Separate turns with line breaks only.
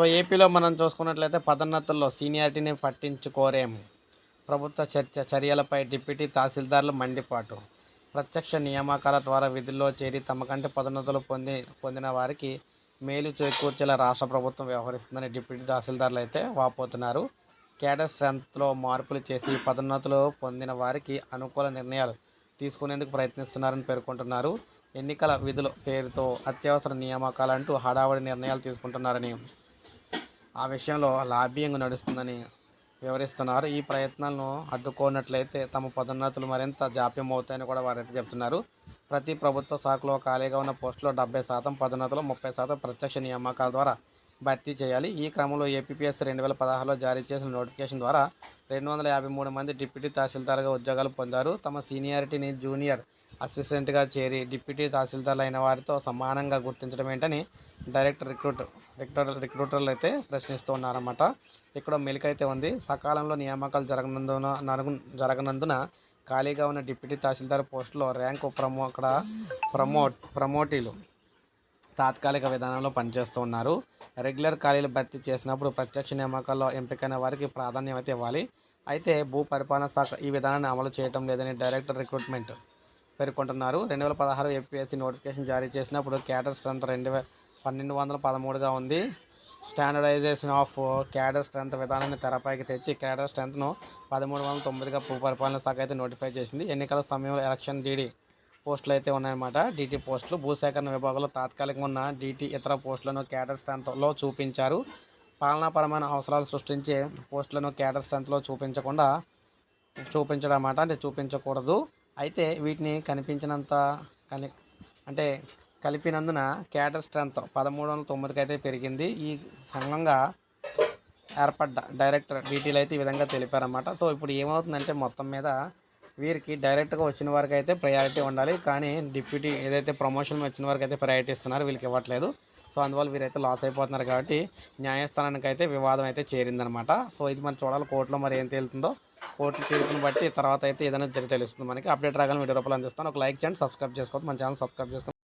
So ఏపీలో మనం చూసుకున్నట్లయితే పదోన్నతుల్లో సీనియారిటీని పట్టించుకోరేం. ప్రభుత్వ చర్చ చర్యలపై డిప్యూటీ తహసీల్దార్లు మండిపాటు. ప్రత్యక్ష నియామకాల ద్వారా విధుల్లో చేరి తమకంటే పదోన్నతులు పొంది పొందిన వారికి మేలు చేకూర్చేలా రాష్ట్ర ప్రభుత్వం వ్యవహరిస్తుందని డిప్యూటీ తహసీల్దార్లు అయితే వాపోతున్నారు. కేడర్ స్ట్రెంత్లో మార్పులు చేసి పదోన్నతులు పొందిన వారికి అనుకూల నిర్ణయాలు తీసుకునేందుకు ప్రయత్నిస్తున్నారని పేర్కొంటున్నారు. ఎన్నికల విధుల పేరుతో అత్యవసర నియామకాలంటూ హడావడి నిర్ణయాలు తీసుకుంటున్నారని ఆ విషయంలో లాబింగ్ నడుస్తుందని వివరిస్తున్నారు. ఈ ప్రయత్నాలను అడ్డుకోనట్లయితే తమ పదోన్నతులు మరింత జాప్యం అవుతాయని కూడా వారైతే చెప్తున్నారు. ప్రతి ప్రభుత్వ శాఖలో ఖాళీగా ఉన్న పోస్టులో డెబ్బై శాతం పదోన్నతులు ముప్పై శాతం ప్రత్యక్ష నియామకాల ద్వారా భర్తీ చేయాలి. ఈ క్రమంలో ఏపీఎస్ రెండు వేల పదహారులో జారీ చేసిన నోటిఫికేషన్ ద్వారా రెండు వందల యాభై మూడు మంది డిప్యూటీ తహసీల్దార్గా ఉద్యోగాలు పొందారు. తమ సీనియారిటీని జూనియర్ అసిస్టెంట్గా చేరి డిప్యూటీ తహసీల్దార్లు అయిన వారితో సమానంగా గుర్తించడం ఏంటని డైరెక్టర్ రిక్రూట్ రిక్రూటర్ రిక్రూటర్లు అయితే ప్రశ్నిస్తూ ఉన్నారన్నమాట. ఇక్కడ మెలికైతే ఉంది. సకాలంలో నియామకాలు జరగనందున జరగనందున ఖాళీగా ఉన్న డిప్యూటీ తహసీల్దార్ పోస్టులో ర్యాంకు ప్రమో అక్కడ ప్రమోట్ ప్రమోటీలు తాత్కాలిక విధానంలో పనిచేస్తూ ఉన్నారు. రెగ్యులర్ ఖాళీలు భర్తీ చేసినప్పుడు ప్రత్యక్ష నియామకాల్లో ఎంపికైన వారికి ప్రాధాన్యత ఇవ్వాలి. అయితే భూ పరిపాలన శాఖ ఈ విధానాన్ని అమలు చేయడం లేదని డైరెక్టర్ రిక్రూట్మెంట్ పేర్కొంటున్నారు. రెండు వేల పదహారు ఏపీఎస్సీ నోటిఫికేషన్ జారీ చేసినప్పుడు క్యాడర్ స్ట్రెంత్ రెండు వే పన్నెండు వందల పదమూడుగా ఉంది. స్టాండర్డైజేషన్ ఆఫ్ క్యాడర్ స్ట్రెంత్ విధానాన్ని తెరపైకి తెచ్చి క్యాడర్ స్ట్రెంత్ను పదమూడు వందల తొమ్మిదిగా పరిపాలన శాఖ అయితే నోటిఫై చేసింది. ఎన్నికల సమయంలో ఎలక్షన్ డీడీ పోస్టులు అయితే ఉన్నాయన్నమాట. డీటీ పోస్టులు భూసేకరణ విభాగంలో తాత్కాలికంగా ఉన్న డీటీ ఇతర పోస్టులను క్యాడర్ స్ట్రెంత్లో చూపించారు. పాలనాపరమైన అవసరాలు సృష్టించే పోస్టులను క్యాడర్ స్ట్రెంత్లో చూపించకుండా చూపించడం అన్నమాట అంటే చూపించకూడదు. అయితే వీటిని కనిపించినంత కని అంటే కలిపినందున క్యాడర్ స్ట్రెంత్ పదమూడు వందల తొమ్మిదికి అయితే పెరిగింది. ఈ సంఘంగా ఏర్పడ్డ డైరెక్టర్ డీటెయిల్ అయితే ఈ విధంగా తెలిపారన్నమాట. సో ఇప్పుడు ఏమవుతుందంటే మొత్తం మీద వీరికి డైరెక్ట్గా వచ్చిన వారికి అయితే ప్రయారిటీ ఉండాలి. కానీ డిప్యూటీ ఏదైతే ప్రమోషన్ వచ్చిన వారికి అయితే ప్రయారిటీ ఇస్తున్నారు వీళ్ళకి ఇవ్వట్లేదు. సో అందువల్ల వీరైతే లాస్ అయిపోతున్నారు కాబట్టి న్యాయస్థానానికి అయితే వివాదం అయితే చేరిందనమాట. సో ఇది మనం చూడాలి కోర్టులో మరి ఏం తేలుతుందో. కోర్టు తీర్పుని బట్టి తర్వాత అయితే ఏదైనా తెలుస్తుంది మనకి. అప్డేట్ రాగానే వీడియో రూపాయలు అందిస్తాను. ఒక లైక్ చేయండి సబ్స్క్రైబ్ చేసుకోవద్దు. మన ఛానల్ సబ్స్క్రైబ్ చేసుకోండి